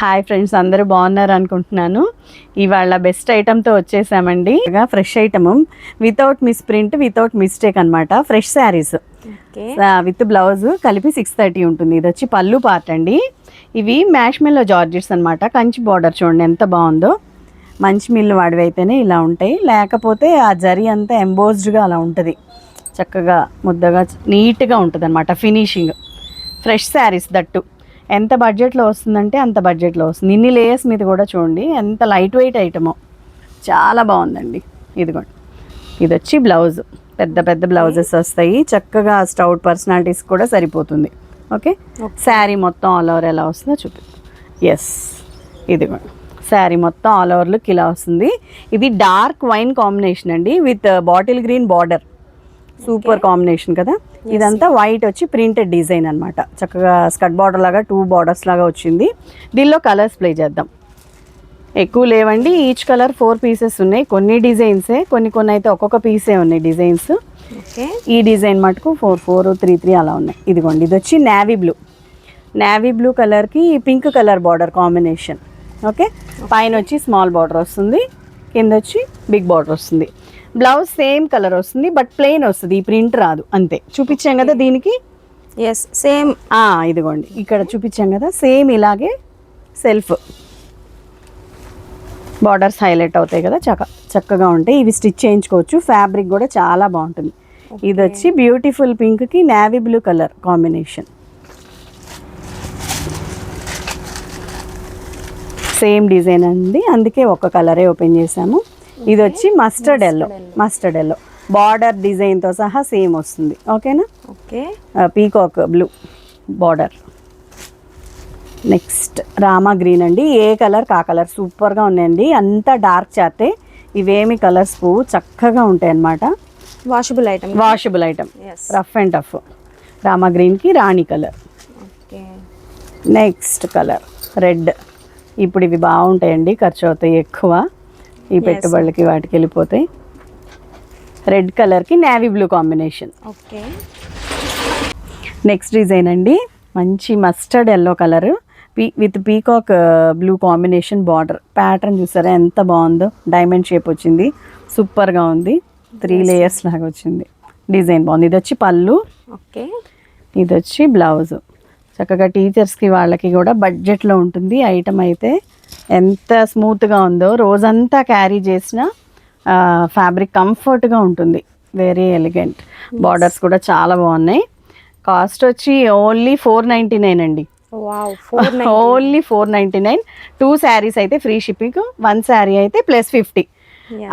Hi friends అందరూ బాగున్నారు అనుకుంటున్నాను. ఇవాళ బెస్ట్ ఐటమ్తో వచ్చేసామండి. Fresh item. Without miss print without mistake అనమాట ఫ్రెష్ శారీస్. విత్ బ్లౌజ్ కలిపి సిక్స్ థర్టీ ఉంటుంది. ఇది వచ్చి పళ్ళు పార్ట్ అండి. ఇవి మ్యాష్ మిల్లో జార్జెట్స్ అనమాట కంచి బార్డర్ చూడండి ఎంత బాగుందో. మంచి మిల్లు వాడివి అయితేనే ఇలా ఉంటాయి. లేకపోతే ఆ జరీ అంతా ఎంబోజ్డ్గా అలా ఉంటుంది. చక్కగా ముద్దగా నీట్గా ఉంటుంది అనమాట ఫినిషింగ్. Fresh saris that. ఎంత బడ్జెట్లో వస్తుందంటే అంత బడ్జెట్లో వస్తుంది. ఇన్ని లేయర్స్ మీద కూడా చూడండి ఎంత లైట్ వెయిట్ ఐటమో చాలా బాగుందండి. ఇదిగోండి. ఇది వచ్చి బ్లౌజ్ పెద్ద పెద్ద బ్లౌజెస్ వస్తాయి. చక్కగా స్టౌట్ పర్సనాలిటీస్ కూడా సరిపోతుంది. ఓకే? శారీ మొత్తం ఆల్ ఓవర్ ఎలా వస్తుందో చూపి. ఎస్ ఇదిగోండి. శారీ మొత్తం ఆల్ ఓవర్ లుక్ ఇలా వస్తుంది. ఇది డార్క్ వైన్ కాంబినేషన్ అండి. With bottle green border super combination కదా? ఇదంతా వైట్ వచ్చి ప్రింటెడ్ డిజైన్ అన్నమాట. చక్కగా స్కట్ బార్డర్ లాగా టూ బార్డర్స్ లాగా వచ్చింది. దీనిలో కలర్స్ ప్లే చేద్దాం. ఎక్కువ లేవండి ఈచ్ కలర్ ఫోర్ పీసెస్ ఉన్నాయి. కొన్ని డిజైన్సే కొన్ని కొన్ని అయితే ఒక్కొక్క పీసే ఉన్నాయి డిజైన్స్ ఓకే ఈ డిజైన్ మటుకు ఫోర్ ఫోర్ త్రీ త్రీ అలా ఉన్నాయి. ఇదిగోండి ఇది వచ్చి నావీ బ్లూ నావీ బ్లూ కలర్కి pink colour border combination okay పైన వచ్చి స్మాల్ బార్డర్ వస్తుంది. కింద వచ్చి బిగ్ బార్డర్ వస్తుంది. బ్లౌజ్ సేమ్ కలర్ వస్తుంది బట్ ప్లెయిన్ వస్తుంది ఈ ప్రింట్ రాదు అంతే. చూపించాం కదా దీనికి? ఎస్ సేమ్ ఇదిగోండి. ఇక్కడ చూపించాం కదా సేమ్ ఇలాగే సెల్ఫ్. బార్డర్స్ హైలైట్ అవుతాయి కదా చక్క చక్కగా ఉంటాయి. ఇవి స్టిచ్ చేయించుకోవచ్చు ఫ్యాబ్రిక్ కూడా చాలా బాగుంటుంది. ఇది వచ్చి బ్యూటిఫుల్ పింక్కి navy blue colour combination same design అండి అందుకే ఒక కలరే ఓపెన్ చేసాము ఇది వచ్చి mustard yellow mustard yellow border డిజైన్తో సహా సేమ్ వస్తుంది. ఓకేనా? Okay. Peacock blue border next Rama green అండి. ఏ కలర్ కా కలర్ సూపర్గా ఉన్నాయండి. అంతా డార్క్ చాతే ఇవేమి కలర్స్ పువ్వు చక్కగా ఉంటాయి అన్నమాట. Washable item washable item rough and tough Rama గ్రీన్కి రాణి colour okay. Next colour red ఇప్పుడు ఇవి బాగుంటాయండి. ఖర్చు అవుతాయి ఎక్కువ. ఈ పెట్టుబడులకి వాటికి వెళ్ళిపోతాయి. రెడ్ కలర్కి navy blue combination okay next design అండి. మంచి mustard yellow colour P with peacock blue combination border pattern చూసారా? ఎంత బాగుందో. డైమండ్ షేప్ వచ్చింది. సూపర్గా ఉంది. త్రీ లేయర్స్ లాగా వచ్చింది. డిజైన్ బాగుంది. ఇది వచ్చి పళ్ళు. ఓకే ఇది వచ్చి బ్లౌజ్ చక్కగా టీచర్స్కి వాళ్ళకి కూడా బడ్జెట్లో ఉంటుంది. ఐటమ్ అయితే ఎంత స్మూత్గా ఉందో రోజంతా క్యారీ చేసిన ఫ్యాబ్రిక్ కంఫర్ట్గా ఉంటుంది. వెరీ ఎలిగెంట్ బార్డర్స్ కూడా చాలా బాగున్నాయి. కాస్ట్ వచ్చి ఓన్లీ ఫోర్ నైంటీ నైన్ అండి. Only four ninety nine two saris అయితే ఫ్రీ షిప్పింగ్ వన్ శారీ అయితే ప్లస్ ఫిఫ్టీ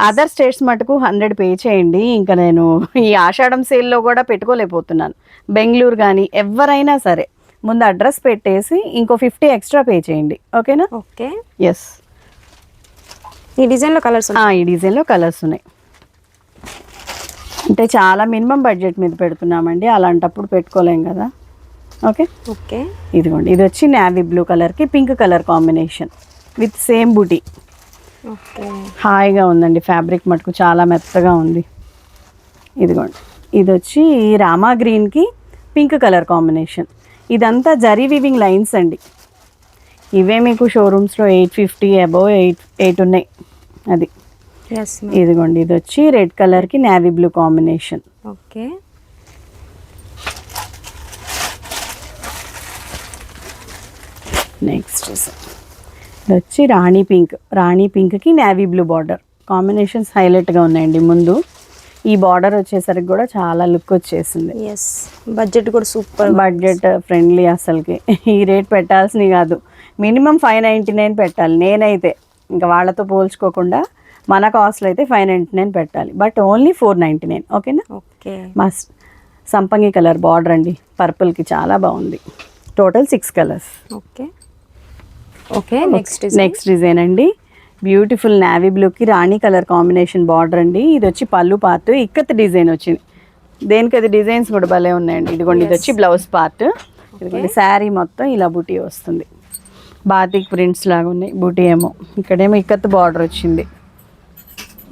అదర్ స్టేట్స్ మటుకు హండ్రెడ్ పే చేయండి. ఇంకా నేను ఈ ఆషాఢం సేల్లో కూడా పెట్టుకోలేకపోతున్నాను. బెంగళూరు కానీ ఎవరైనా సరే. ముందు అడ్రస్ పెట్టేసి ఇంకో ఫిఫ్టీ ఎక్స్ట్రా పే చేయండి. ఓకేనా? ఓకే. ఎస్ ఈ డిజైన్లో కలర్స్ ఈ డిజైన్లో కలర్స్ ఉన్నాయి. అంటే చాలా మినిమం బడ్జెట్ మీద పెడుతున్నామండి. అలాంటప్పుడు పెట్టుకోలేం కదా. ఓకే? ఓకే. ఇదిగోండి. ఇది వచ్చి నావీ బ్లూ కలర్కి pink colour combination with same booty okay. హాయిగా ఉందండి. ఫ్యాబ్రిక్ మటుకు చాలా మెత్తగా ఉంది. ఇదిగోండి. ఇది వచ్చి రామా గ్రీన్కి పింక్ కలర్ కాంబినేషన్ ఇదంతా జరీ వివింగ్ లైన్స్ అండి. ఇవే మీకు షోరూమ్స్లో eight fifty above eight eight ఉన్నాయి. అది. ఇదిగోండి ఇది వచ్చి రెడ్ కలర్కి navy blue combination okay. Next ఇది వచ్చి రాణి పింక్ రాణి పింక్కి నావీ బ్లూ బార్డర్ కాంబినేషన్స్ హైలైట్గా ఉన్నాయండి ముందు. ఈ బార్డర్ వచ్చేసరికి కూడా చాలా లుక్ వచ్చేసింది. ఎస్ బడ్జెట్ కూడా సూపర్ బడ్జెట్ ఫ్రెండ్లీ అసలుకి. ఈ రేట్ పెట్టాల్సినవి కాదు. మినిమం ఫైవ్ నైంటీ నైన్ పెట్టాలి. నేనైతే ఇంకా వాళ్ళతో పోల్చుకోకుండా మన కాస్ట్లో అయితే ఫైవ్ నైంటీ నైన్ పెట్టాలి. But only four ninety nine ఓకేనా ఓకే మా సంపంగి కలర్ బార్డర్ అండి. పర్పుల్కి చాలా బాగుంది. Total six colours okay okay next next design అండి. బ్యూటిఫుల్ నావీ బ్లూకి రాణి కలర్ కాంబినేషన్ బార్డర్ అండి. ఇది వచ్చి పళ్ళు పార్ట్ ఇక్కత్ డిజైన్ వచ్చింది. దేనికి అది డిజైన్స్ కూడా భలే ఉన్నాయండి. ఇదిగోండి ఇది వచ్చి బ్లౌజ్ పార్ట్. ఇదిగోండి శారీ మొత్తం ఇలా బూటీ వస్తుంది. బాతిక్ ప్రింట్స్ లాగా ఉన్నాయి. బూటీ ఏమో. ఇక్కడేమో ఇక్కత్ బార్డర్ వచ్చింది.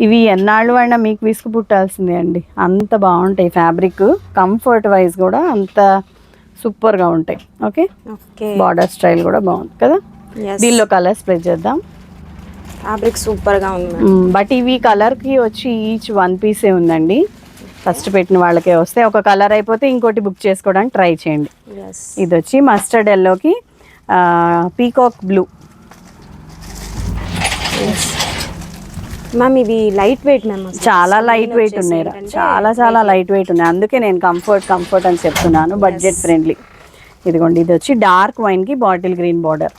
ఇవి ఎన్నాళ్ళు అయినా మీకు విసుగు పుట్టాల్సిందే అండి. అంత బాగుంటాయి ఫ్యాబ్రిక్. కంఫర్ట్ వైజ్ కూడా అంత సూపర్గా ఉంటాయి. ఓకే? బార్డర్ స్టైల్ కూడా బాగుంది కదా. దీనిలో కలర్ స్ప్రెడ్ చేద్దాం. ఫ్యాబ్రిక్ సూపర్గా ఉంది బట్ ఇవి కలర్కి వచ్చి ఈచ్ వన్ పీసే ఉందండి. ఫస్ట్ పెట్టిన వాళ్ళకే వస్తే ఒక కలర్ అయిపోతే ఇంకోటి బుక్ చేసుకోవడానికి ట్రై చేయండి. ఇది వచ్చి మస్టర్డ్ ఎల్లోకి పీకాక్ బ్లూ. మ్యామ్ ఇవి లైట్ వెయిట్ మ్యామ్ చాలా లైట్ వెయిట్ ఉన్నాయి. చాలా చాలా లైట్ వెయిట్ ఉన్నాయి. అందుకే నేను కంఫర్ట్ కంఫర్ట్ అని చెప్తున్నాను బడ్జెట్ ఫ్రెండ్లీ ఇదిగోండి ఇది వచ్చి డార్క్ వైన్కి బాటిల్ గ్రీన్ బార్డర్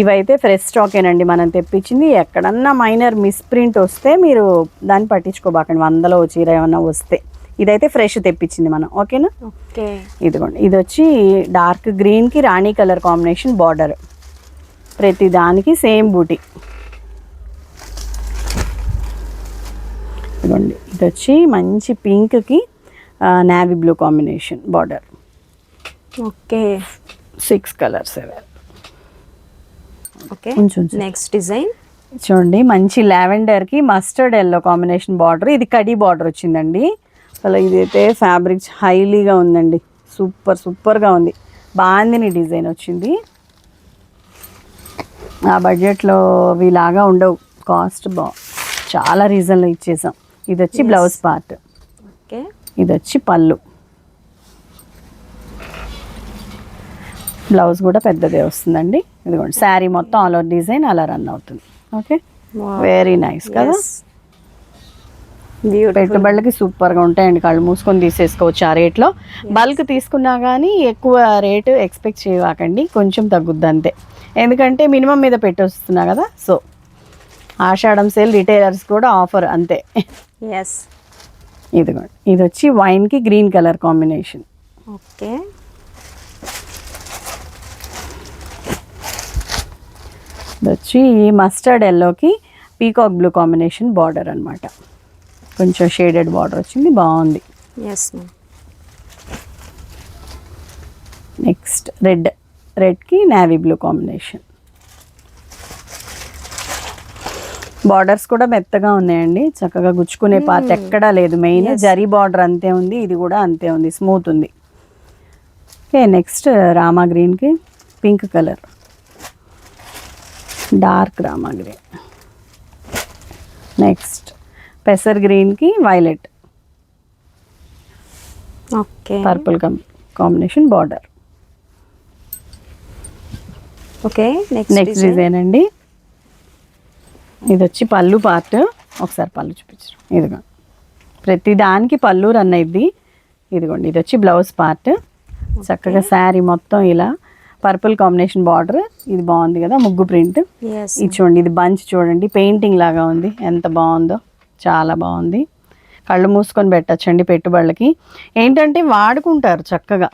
ఇవైతే ఫ్రెష్ స్టాకేనండి మనం తెప్పించింది. ఎక్కడన్నా మైనర్ మిస్ప్రింట్ వస్తే మీరు దాన్ని పట్టించుకోబాకండి. వందలో చీర ఏమన్నా వస్తే. ఇదైతే ఫ్రెష్ తెప్పించింది మనం. ఓకేనా? ఓకే. ఇదిగోండి. ఇది వచ్చి డార్క్ గ్రీన్కి రాణి కలర్ కాంబినేషన్ బార్డర్ ప్రతి దానికి సేమ్ బూటీ ఇదిగోండి. ఇది వచ్చి మంచి పింక్కి navy blue combination border okay. Six colours అవే ఓకే. నెక్స్ట్ డిజైన్ చూడండి మంచి లావెండర్కి మస్టర్డ్ ఎల్లో కాంబినేషన్ బార్డర్ ఇది కడీ బార్డర్ వచ్చిందండి. అసలు ఇదైతే ఫ్యాబ్రిక్ హైలీగా ఉందండి. సూపర్ సూపర్గా ఉంది. బాగుంది డిజైన్ వచ్చింది. ఆ బడ్జెట్లో ఇలాగా ఉండవు. కాస్ట్ బా చాలా రీజన్లో ఇచ్చేసాం. ఇది వచ్చి బ్లౌజ్ పార్ట్ ఓకే ఇది వచ్చి పళ్ళు. బ్లౌజ్ కూడా పెద్దదే వస్తుందండి. ఇదిగోండి శారీ మొత్తం ఆల్ ఓవర్ డిజైన్ అలా రన్ అవుతుంది. ఓకే? వెరీ నైస్ కదా? పెట్టుబడులకి సూపర్గా ఉంటాయండి కళ్ళు మూసుకొని తీసేసుకోవచ్చు ఆ రేట్లో బల్క్ తీసుకున్నా కానీ ఎక్కువ రేటు ఎక్స్పెక్ట్ చేయవాకండి కొంచెం తగ్గుద్ది అంతే. ఎందుకంటే మినిమం మీద పెట్టొస్తున్నా కదా సో ఆషాఢం సేల్ రిటైలర్స్ కూడా ఆఫర్ అంతే. ఎస్ ఇదిగోండి ఇది వచ్చి వైన్కి గ్రీన్ కలర్ కాంబినేషన్ ఓకే వచ్చి మస్టర్డ్ ఎల్లోకి పీకాక్ బ్లూ కాంబినేషన్ బార్డర్ అన్నమాట. కొంచెం షేడెడ్ బార్డర్ వచ్చింది బాగుంది. ఎస్ నెక్స్ట్ రెడ్ రెడ్కి నావీ బ్లూ కాంబినేషన్ బార్డర్స్ కూడా మెత్తగా ఉన్నాయండి. చక్కగా గుచ్చుకునే పార్ట్ ఎక్కడా లేదు. మెయిన్ జరీ బార్డర్ అంతే ఉంది ఇది కూడా అంతే ఉంది స్మూత్ ఉంది. ఓకే నెక్స్ట్ రామా గ్రీన్కి pink colour dark Rama green next పెసర్ గ్రీన్కి violet. Okay. Purple combination border. Okay next next design. అండి. ఇది వచ్చి పళ్ళు పార్ట్. ఒకసారి పళ్ళు చూపించరు ఇదిగో. ప్రతి దానికి పళ్ళు రన్ అయింది ఇదిగోండి ఇది వచ్చి బ్లౌజ్ పార్ట్. చక్కగా శారీ మొత్తం ఇలా పర్పుల్ కాంబినేషన్ బార్డర్. ఇది బాగుంది కదా ముగ్గు ప్రింట్. ఇది చూడండి ఇది బంచ్ చూడండి పెయింటింగ్ లాగా ఉంది. ఎంత బాగుందో చాలా బాగుంది. కళ్ళు మూసుకొని పెట్టచ్చండి పెట్టుబడులకి. ఏంటంటే వాడుకుంటారు చక్కగా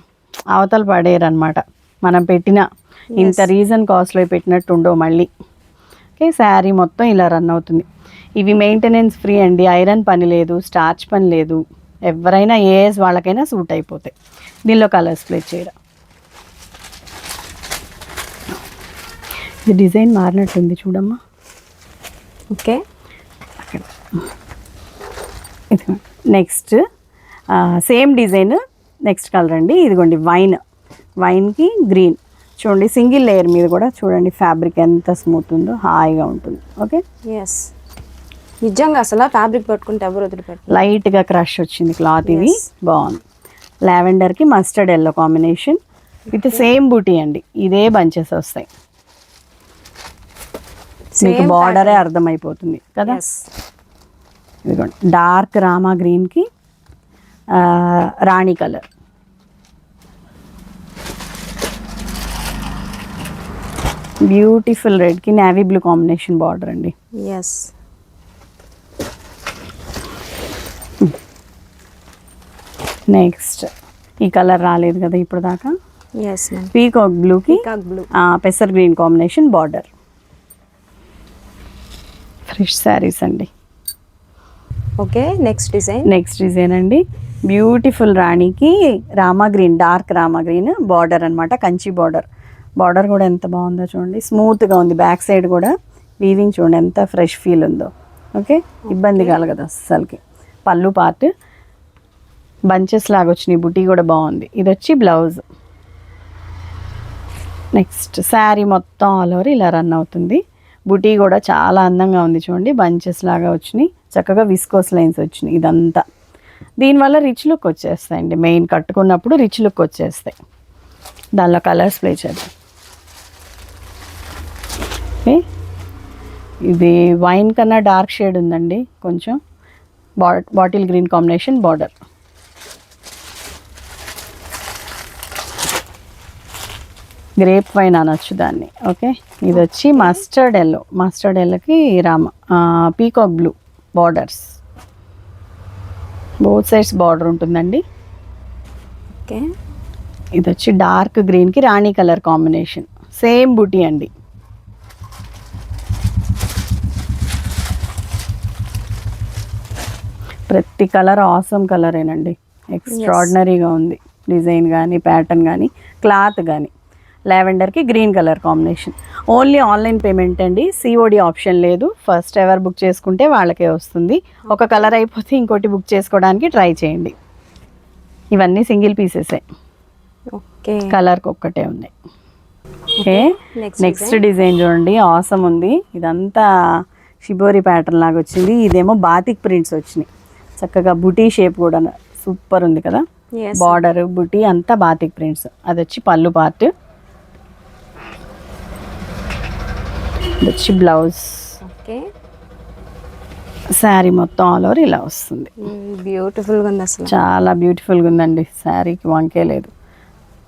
అవతల పడేయరు అనమాట మనం పెట్టిన ఇంత రీజన్ కాస్ట్లో పెట్టినట్టు ఉండవు మళ్ళీ. ఓకే శారీ మొత్తం ఇలా రన్ అవుతుంది. ఇవి మెయింటెనెన్స్ ఫ్రీ అండి. ఐరన్ పని లేదు స్టార్చ్ పని లేదు. ఎవరైనా ఏజ్ వాళ్ళకైనా సూట్ అయిపోతాయి. దీనిలో కలర్స్ ప్లే చేయడం ఇది డిజైన్ మారినట్టుంది చూడమ్మా. ఓకే. ఇది next same design next colour అండి. ఇదిగోండి వైన్. వైన్కి గ్రీన్. చూడండి సింగిల్ లేయర్ మీద కూడా చూడండి ఫ్యాబ్రిక్ ఎంత స్మూత్ ఉందో హాయిగా ఉంటుంది. ఓకే? ఎస్ నిజంగా అసలు ఫ్యాబ్రిక్ పట్టుకుంటే ఎవరు వదిలిపెట్టారు లైట్గా క్రష్ వచ్చింది క్లాత్ ఇది. బాగుంది. లావెండర్కి mustard yellow combination. With same బూటీ అండి. ఇదే బంచెస్ వస్తాయి. మీకు బార్డరే అర్థమైపోతుంది కదా? ఇదిగోండి డార్క్ రామా గ్రీన్కి రాణి కలర్ బ్యూటిఫుల్ రెడ్కి నావీ బ్లూ కాంబినేషన్ బార్డర్ అండి. ఎస్ నెక్స్ట్ ఈ కలర్ రాలేదు కదా ఇప్పుడు దాకా పీకాక్ బ్లూకి blue పెసర్ green combination border fresh saris అండి. Okay next design? Next design అండి. బ్యూటిఫుల్ రాణికి Rama green dark Rama green border అన్నమాట కంచి బార్డర్. బార్డర్ కూడా ఎంత బాగుందో చూడండి. స్మూత్గా ఉంది బ్యాక్ సైడ్ కూడా వీవింగ్ చూడండి ఎంత ఫ్రెష్ ఫీల్ ఉందో. ఓకే ఇబ్బంది కలగదు అస్సలకి. పళ్ళు పార్ట్ బంచెస్ లాగా వచ్చినాయి బుటీ కూడా బాగుంది. ఇది వచ్చి బ్లౌజ్. నెక్స్ట్ శారీ మొత్తం ఆల్ ఓవర్ ఇలా రన్ అవుతుంది. బుటీ కూడా చాలా అందంగా ఉంది చూడండి బంచెస్ లాగా వచ్చినాయి. చక్కగా విస్కోస్ లైన్స్ వచ్చినాయి ఇదంతా. దీనివల్ల రిచ్ లుక్ వచ్చేస్తాయండి. మెయిన్ కట్టుకున్నప్పుడు రిచ్ లుక్ వచ్చేస్తాయి. దానిలో కలర్స్ ప్లే చేద్దాం. ఓకే ఇది వైన్ కన్నా డార్క్ షేడ్ ఉందండి కొంచెం. బా bottle green combination border grape wine అనొచ్చు దాన్ని ఓకే? ఇది వచ్చి మస్టర్డ్ ఎల్లో మస్టర్డ్ ఎల్లోకి Rama peacock blue borders. Both sides border ఉంటుందండి. ఓకే. ఇది వచ్చి డార్క్ గ్రీన్కి రాణి కలర్ కాంబినేషన్ సేమ్ బుటీ అండి. ప్రతి కలర్ ఆసమ్ కలరేనండి. ఎక్స్ట్రాడినరీగా ఉంది డిజైన్ కానీ ప్యాటర్న్ కానీ క్లాత్ కానీ లావెండర్కి green colour combination. Only online payment అండి. సిఓడి ఆప్షన్ లేదు. ఫస్ట్ ఎవర్ బుక్ చేసుకుంటే వాళ్ళకే వస్తుంది. ఒక కలర్ అయిపోతే ఇంకోటి బుక్ చేసుకోవడానికి ట్రై చేయండి. ఇవన్నీ సింగిల్ పీసెసే. ఓకే. కలర్కి ఒక్కటే ఉంది. ఓకే. Next design. చూడండి. ఆసమ్ ఉంది. ఇదంతా షిబోరి ప్యాటర్న్ లాగా వచ్చింది. ఇదేమో బాతిక్ ప్రింట్స్ వచ్చినాయి. చక్కగా బుటీ షేప్ కూడా సూపర్ ఉంది కదా. బార్డర్ బుటీ అంతా బాతిక్ ప్రింట్స్. అది వచ్చి పళ్ళు పార్ట్. వచ్చి బ్లౌజ్. ఓకే. శారీ మొత్తం ఆల్ ఓవర్ ఇలా వస్తుంది. బ్యూటిఫుల్గా ఉంది అసలు. చాలా బ్యూటిఫుల్గా ఉందండి. శారీకి వంకే లేదు.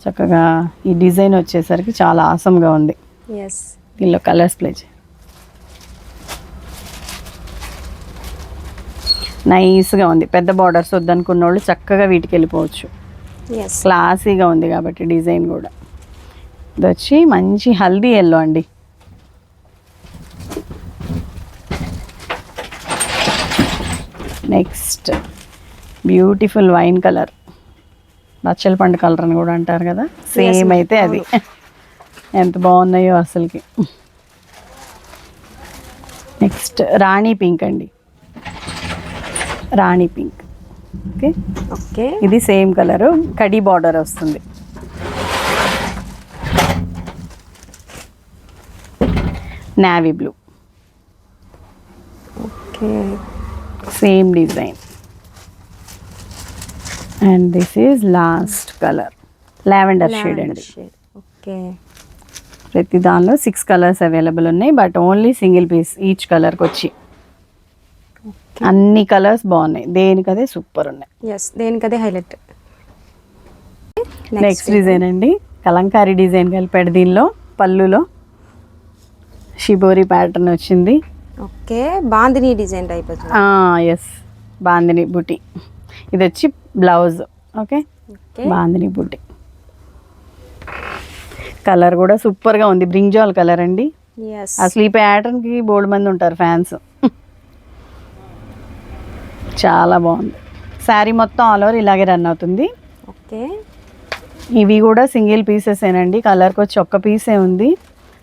చక్కగా ఈ డిజైన్ వచ్చేసరికి చాలా ఆసంగా ఉంది. ఎస్ దీనిలో కలర్స్ ప్లే నైస్గా ఉంది. పెద్ద బార్డర్స్ వద్దనుకున్న వాళ్ళు చక్కగా వీటికి వెళ్ళిపోవచ్చు. క్లాసీగా ఉంది కాబట్టి డిజైన్ కూడా. ఇది వచ్చి మంచి హల్దీ ఎల్లో అండి. Next beautiful wine colour. బచ్చల పండు కలర్ అని కూడా అంటారు కదా? సేమ్ అయితే అది. ఎంత బాగున్నాయో అసలుకి. నెక్స్ట్ రాణి పింక్ అండి. రాణి పింక్. ఓకే? ఓకే. ఇది సేమ్ కలర్. కడీ బార్డర్ వస్తుంది. Navy blue. Okay. Same design and this is last colour lavender shade అండి. ఓకే ప్రతి దానిలో సిక్స్ కలర్స్ అవైలబుల్ ఉన్నాయి but only single piece each కలర్కి వచ్చి. అన్ని కలర్స్ బాగున్నాయి. దేనికదే సూపర్ ఉన్నాయి. ఎస్ దేనికదే హైలైట్ నెక్స్ట్ డిజైన్ అండి. కలంకారీ డిజైన్ కలిపాడు దీనిలో పళ్ళులో. షిబోరి ప్యాటర్న్ వచ్చింది. Okay bandhani design type yes bandhani బుటి. ఇది వచ్చి blouse okay? Bandhani buti. Colour కూడా సూపర్గా ఉంది. బ్రింజాల్ కలర్ అండి. అసలు ఈ ప్యాటర్న్కి బోల్డ్ మంది ఉంటారు ఫ్యాన్స్. చాలా బాగుంది. శారీ మొత్తం ఆల్ ఓవర్ ఇలాగే రన్ అవుతుంది. ఓకే. ఇవి కూడా సింగిల్ పీసెస్ ఏనండి కలర్కి వచ్చి ఒక్క పీసే ఉంది.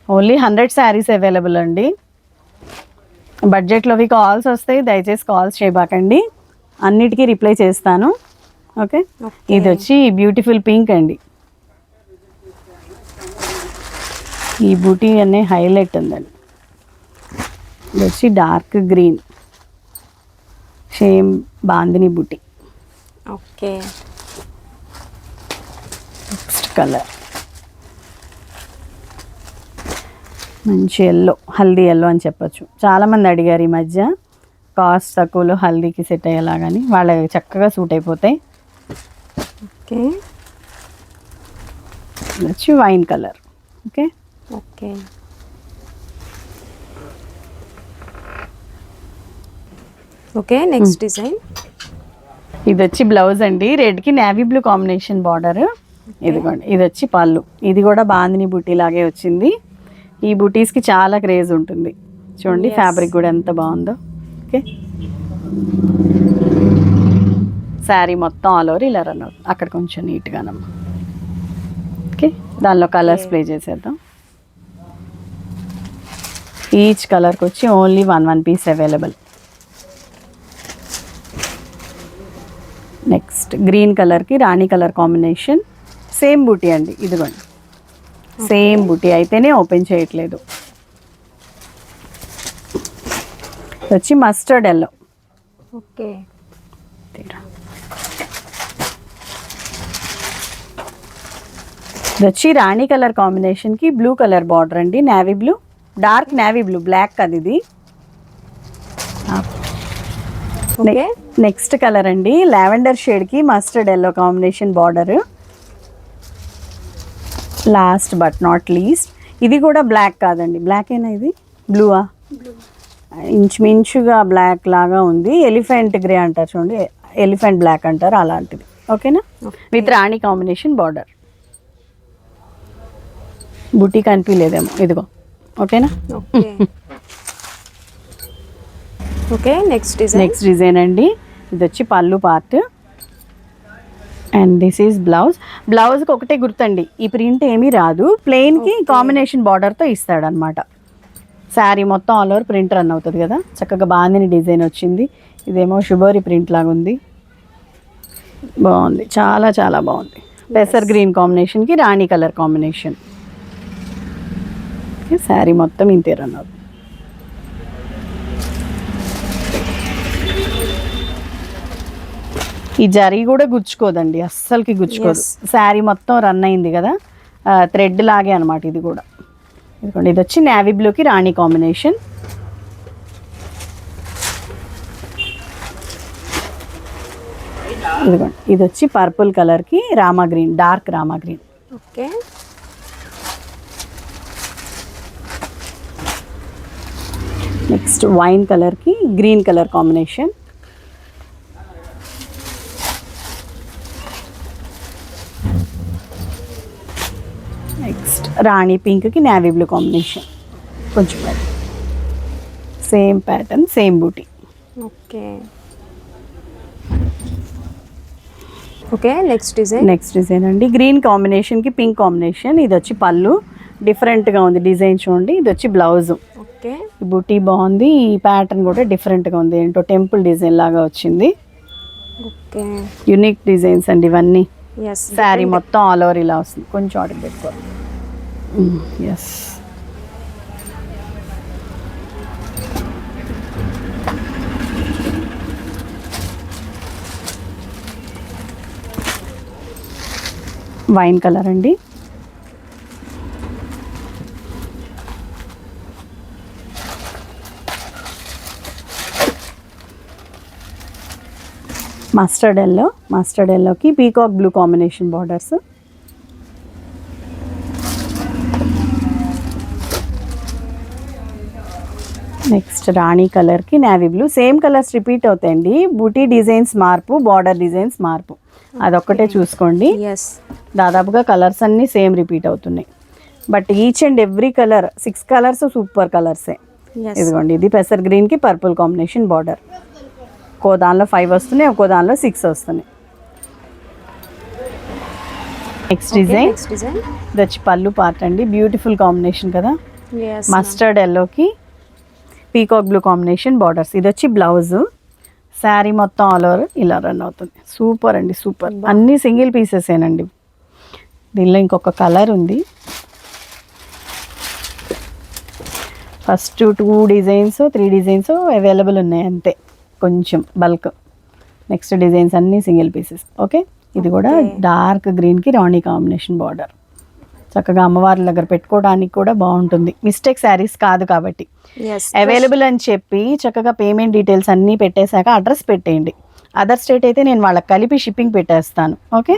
ఓన్లీ హండ్రెడ్ శారీస్ అవైలబుల్ అండి. బడ్జెట్లో ఇవి కాల్స్ వస్తాయి దయచేసి కాల్స్ చేయబాకండి. అన్నిటికీ రిప్లై చేస్తాను. ఓకే. ఇది వచ్చి బ్యూటిఫుల్ పింక్ అండి. ఈ బూటీ అనే హైలైట్ ఉందండి. ఇది వచ్చి డార్క్ గ్రీన్ సేమ్ బాందిని బుటీ ఓకే నెక్స్ట్ కలర్ మంచి ఎల్లో హల్దీ ఎల్లో అని చెప్పొచ్చు. చాలామంది అడిగారు ఈ మధ్య కాస్ట్ తక్కువలో హల్దీకి సెట్ అయ్యేలాగాని వాళ్ళకి చక్కగా సూట్ అయిపోతాయి. ఓకే. వచ్చి wine colour okay? Okay. Okay next design ఇది వచ్చి బ్లౌజ్ అండి. రెడ్కి నేవీ బ్లూ కాంబినేషన్ బార్డర్ ఇదిగోండి ఇది వచ్చి పళ్ళు. ఇది కూడా బాందిని బుటీ లాగే వచ్చింది. ఈ బుటీస్కి చాలా క్రేజ్ ఉంటుంది. చూడండి. ఫ్యాబ్రిక్ కూడా ఎంత బాగుందో. ఓకే. శారీ మొత్తం ఆల్ ఓవర్ ఇలా రన్ అవుతుంది. అక్కడ కొంచెం నీట్గానమ్మా ఓకే. దానిలో కలర్స్ ప్లే చేసేద్దాం. ఈచ్ కలర్కి వచ్చి only one one piece available next green కలర్కి రాణి కలర్ కాంబినేషన్ సేమ్ బూటీ అండి. ఇదిగోండి. సేమ్ బుటీ అయితేనే ఓపెన్ చేయట్లేదు. వచ్చి మస్టర్డ్ ఎల్లో. ఓకే. ఇది వచ్చి రాణి కలర్ కాంబినేషన్కి బ్లూ కలర్ బార్డర్ అండి. Navy blue dark navy blue black అది ఇది. నెక్స్ట్ కలర్ అండి lavender షేడ్కి mustard yellow combination border. Last but not least ఇది కూడా బ్లాక్ కాదండి. బ్లాక్ అయినా ఇది? బ్లూవా ఇంచుమించుగా బ్లాక్ లాగా ఉంది. ఎలిఫెంట్ గ్రే అంటారు చూడండి. ఎలిఫెంట్ బ్లాక్ అంటారు అలాంటిది. ఓకేనా? విత్ రాణి కాంబినేషన్ బార్డర్ బుటీ కనిపించలేదేమో. ఇదిగో. ఓకేనా? Okay. Okay next design next design అండి. ఇది వచ్చి పళ్ళు part and this is blouse. బ్లౌజ్కి ఒకటే గుర్తండి ఈ ప్రింట్ ఏమీ రాదు. ప్లెయిన్కి కాంబినేషన్ బార్డర్తో ఇస్తాడనమాట. శారీ మొత్తం ఆల్ ఓవర్ ప్రింట్ రన్ అవుతుంది కదా. చక్కగా బాగుంది డిజైన్ వచ్చింది. ఇదేమో షుబోరి ప్రింట్ లాగా ఉంది. బాగుంది. చాలా చాలా బాగుంది. పెసర్ గ్రీన్ కాంబినేషన్కి రాణి కలర్ కాంబినేషన్. శారీ మొత్తం ఇంతే రన్ అవుతుంది. ఈ జరీ కూడా గుచ్చుకోదండి అస్సలకి గుచ్చుకోదు. శారీ మొత్తం రన్ అయింది కదా? థ్రెడ్ లాగే అనమాట ఇది కూడా. ఇదిగోండి ఇది వచ్చి నేవీ బ్లూకి రాణి కాంబినేషన్ ఇదిగోండి ఇది వచ్చి పర్పుల్ కలర్కి Rama green dark Rama green okay. Next wine కలర్కి గ్రీన్ కలర్ కాంబినేషన్ నెక్స్ట్ రాణి పింక్కి నేవీ బ్లూ కాంబినేషన్ కొంచెం సేమ్ ప్యాటర్న్ సేమ్ బూటీ okay. Okay next design next design అండి గ్రీన్ కాంబినేషన్కి పింక్ కాంబినేషన్ ఇది వచ్చి పళ్ళు. డిఫరెంట్గా ఉంది డిజైన్ చూడండి. ఇది వచ్చి బ్లౌజ్ ఓకే. ఈ బుటీ బాగుంది. ఈ ప్యాటర్న్ కూడా డిఫరెంట్గా ఉంది. ఏంటో టెంపుల్ డిజైన్ లాగా వచ్చింది. ఓకే. యునిక్ డిజైన్స్ అండి ఇవన్నీ. శారీ మొత్తం ఆల్ ఓవర్ ఇలా వస్తుంది. కొంచెం ఆర్డర్ పెట్టుకో. ఎస్ వైన్ కలర్ అండి. మస్టర్డ్ ఎల్లో మస్టర్డ్ ఎల్లోకి peacock blue combination borders next రాణి కలర్కి navy blue same colours repeat అవుతాయండి. బూటీ డిజైన్స్ మార్పు బార్డర్ డిజైన్స్ మార్పు. అదొక్కటే చూసుకోండి. దాదాపుగా కలర్స్ అన్నీ సేమ్ రిపీట్ అవుతున్నాయి. But each and every colour six colours super కలర్సే ఇదిగోండి ఇది పెసర్ గ్రీన్కి పర్పుల్ కాంబినేషన్ బార్డర్ ఒక్కో దానిలో ఫైవ్ వస్తున్నాయి ఒక్కో దానిలో సిక్స్ వస్తున్నాయి. నెక్స్ట్ డిజైన్ ఇది వచ్చి పళ్ళు పార్ట్ అండి. బ్యూటిఫుల్ కాంబినేషన్ కదా? మస్టర్డ్ ఎల్లోకి పీకాక్ బ్లూ కాంబినేషన్ బార్డర్స్ ఇది వచ్చి బ్లౌజ్ శారీ మొత్తం ఆల్ ఓవర్ ఇలా రన్ అవుతుంది. సూపర్ అండి సూపర్ అన్నీ సింగిల్ పీసెసేనండి దీనిలో ఇంకొక కలర్ ఉంది. First two designs three designs available ఉన్నాయి అంతే. కొంచెం బల్క్. నెక్స్ట్ డిజైన్స్ అన్నీ సింగిల్ పీసెస్ ఓకే ఇది కూడా డార్క్ గ్రీన్కి రాణి కాంబినేషన్ బార్డర్ చక్కగా అమ్మవారి దగ్గర పెట్టుకోవడానికి కూడా బాగుంటుంది. మిస్టేక్ శారీస్ కాదు కాబట్టి. అవైలబుల్ అని చెప్పి చక్కగా పేమెంట్ డీటెయిల్స్ అన్నీ పెట్టేశాక అడ్రస్ పెట్టేయండి. అదర్ స్టేట్ అయితే నేను వాళ్ళకి కలిపి షిప్పింగ్ పెట్టేస్తాను. ఓకే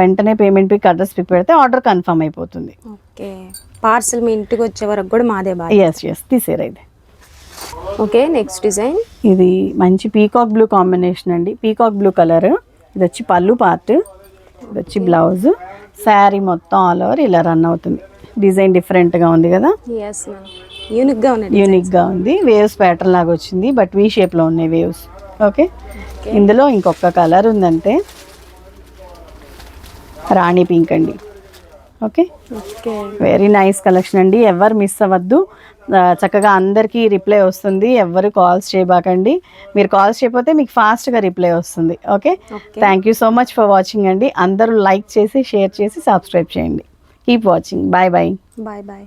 వెంటనే పేమెంట్ పిక్ అడ్రస్ పిక్ పెడితే ఆర్డర్ కన్ఫర్మ్ అయిపోతుంది. ఓకే పార్సల్ మీ ఇంటికి వచ్చే వరకు కూడా మాదే ఎస్ ఎస్ తీసేరా ఇది ఓకే నెక్స్ట్ డిజైన్ ఇది మంచి పీకాక్ బ్లూ కాంబినేషన్ అండి. పీకాక్ బ్లూ కలర్ ఇది వచ్చి పళ్ళు పార్ట్ ఇది వచ్చి బ్లౌజ్ శారీ మొత్తం ఆల్ ఓవర్ ఇలా రన్ అవుతుంది. డిజైన్ డిఫరెంట్గా ఉంది కదా? యూనిక్గా ఉన్నాయి యూనిక్గా ఉంది. వేవ్స్ ప్యాటర్న్ లాగా వచ్చింది బట్ వీ షేప్లో ఉన్నాయి వేవ్స్ ఓకే ఇందులో ఇంకొక కలర్ ఉందంటే రాణి పింక్ అండి. Okay? Okay. Very nice collection అండి. ఎవరు మిస్ అవ్వద్దు. చక్కగా అందరికీ రిప్లై వస్తుంది. ఎవరు కాల్స్ చేయబాకండి. మీరు కాల్స్ చేయకపోతే మీకు ఫాస్ట్గా రిప్లై వస్తుంది. Okay? Okay. Thank you so much for watching అండి. అందరూ లైక్ చేసి షేర్ చేసి సబ్స్క్రైబ్ చేయండి. Keep watching bye bye bye bye